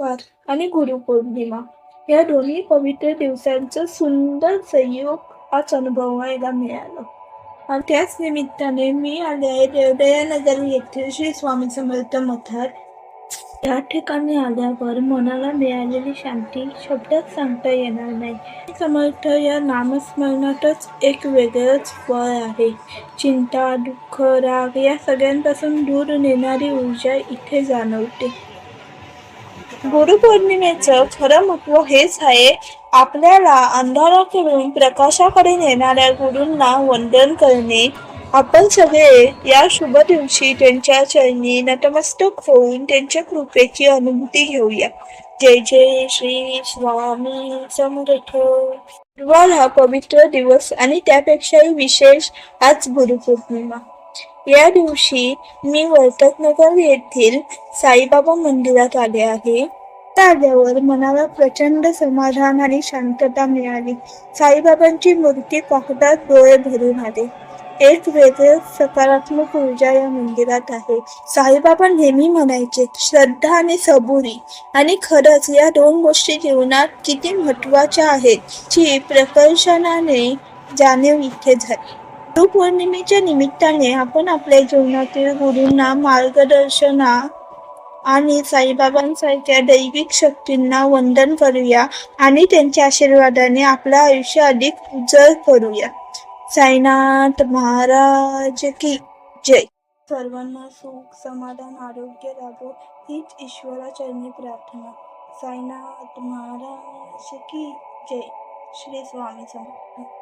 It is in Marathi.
वार आणि गुरुपौर्णिमा. या दोन्ही पवित्र दिवसांचा सुंदर संयोग आज अनुभवायला मिळालं. आणि त्याच निमित्ताने मी आले आहे देवदयानगर येथील श्री स्वामी समर्थ मठात. या ठिकाणी आल्यावर मनाला मिळालेली शांती शब्दात सांगता येणार नाही. समर्थ या नामस्मरणातच एक वेगळंच फळ आहे. चिंता दुःख राग या सगळ्यांपासून दूर नेणारी ऊर्जा इथे जाणवते. गुरुपौर्णिमेचं खरं महत्त्व हेच आहे आपल्याला अंधाराकडून प्रकाशाकडे नेणाऱ्या गुरूंना वंदन करणे. आपण सगळे या शुभ दिवशी त्यांच्या चरणी नतमस्तक होऊन त्यांच्या कृपेची अनुभूती घेऊया. जय जय श्री स्वामी समर्थ. गुरुवार हा पवित्र दिवस आणि त्यापेक्षाही विशेष आज गुरुपौर्णिमा. या दिवशी मी वर्तकनगर येथील साईबाबा मंदिरात आले आहे. आल्यावर मनाला प्रचंड समाधान आणि शांतता मिळाली. साईबाबांची मूर्ती पाहताच डोळे भरून आले. एक वेगळे सकारात्मक ऊर्जा या मंदिरात आहे. साईबाबा नेहमी म्हणायचे श्रद्धा आणि सबुरी आणि खरंच या दोन गोष्टी जीवनात किती महत्त्वाच्या आहेत ची प्रकर्षणाने जाणीव इथे झाली. गुरुपौर्णिमेच्या निमित्ताने आपण आपल्या जीवनातील गुरूंना मार्गदर्शना आणि साईबाबांसारख्या दैविक शक्तींना वंदन करूया आणि त्यांच्या आशीर्वादाने आपलं आयुष्य अधिक उज्जवल करूया. साईनाथ महाराज की जय. सर्वांना सुख समाधान आरोग्य लाभो हीच ईश्वराचरणी प्रार्थना. साईनाथ महाराज की जय. श्री स्वामी समर्थ.